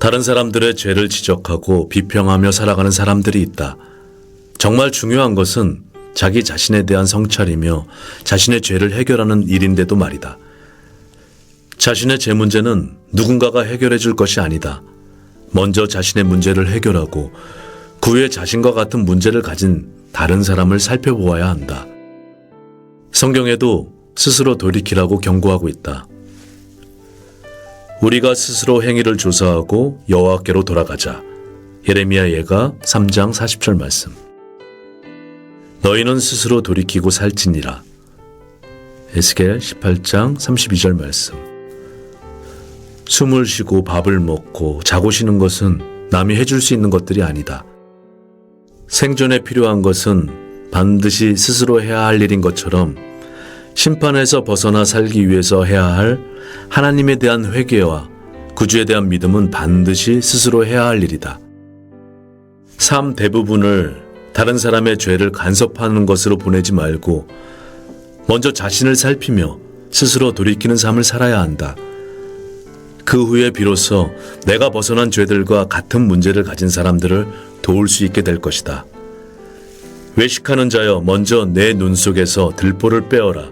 다른 사람들의 죄를 지적하고 비평하며 살아가는 사람들이 있다. 정말 중요한 것은 자기 자신에 대한 성찰이며 자신의 죄를 해결하는 일인데도 말이다. 자신의 죄 문제는 누군가가 해결해 줄 것이 아니다. 먼저 자신의 문제를 해결하고 그 후에 자신과 같은 문제를 가진 다른 사람을 살펴보아야 한다. 성경에도 스스로 돌이키라고 경고하고 있다. 우리가 스스로 행위를 조사하고 여호와께로 돌아가자. 예레미야 예가 3장 40절 말씀. 너희는 스스로 돌이키고 살지니라. 에스겔 18장 32절 말씀. 숨을 쉬고 밥을 먹고 자고 쉬는 것은 남이 해줄 수 있는 것들이 아니다. 생존에 필요한 것은 반드시 스스로 해야 할 일인 것처럼 심판에서 벗어나 살기 위해서 해야 할 하나님에 대한 회개와 구주에 대한 믿음은 반드시 스스로 해야 할 일이다. 삶 대부분을 다른 사람의 죄를 간섭하는 것으로 보내지 말고 먼저 자신을 살피며 스스로 돌이키는 삶을 살아야 한다. 그 후에 비로소 내가 벗어난 죄들과 같은 문제를 가진 사람들을 도울 수 있게 될 것이다. 외식하는 자여 먼저 내 눈 속에서 들보를 빼어라.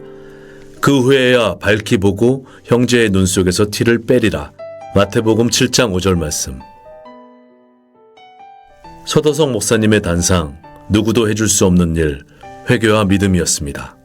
그 후에야 밝히 보고 형제의 눈 속에서 티를 빼리라. 마태복음 7장 5절 말씀. 서도성 목사님의 단상, 누구도 해줄 수 없는 일, 회개와 믿음이었습니다.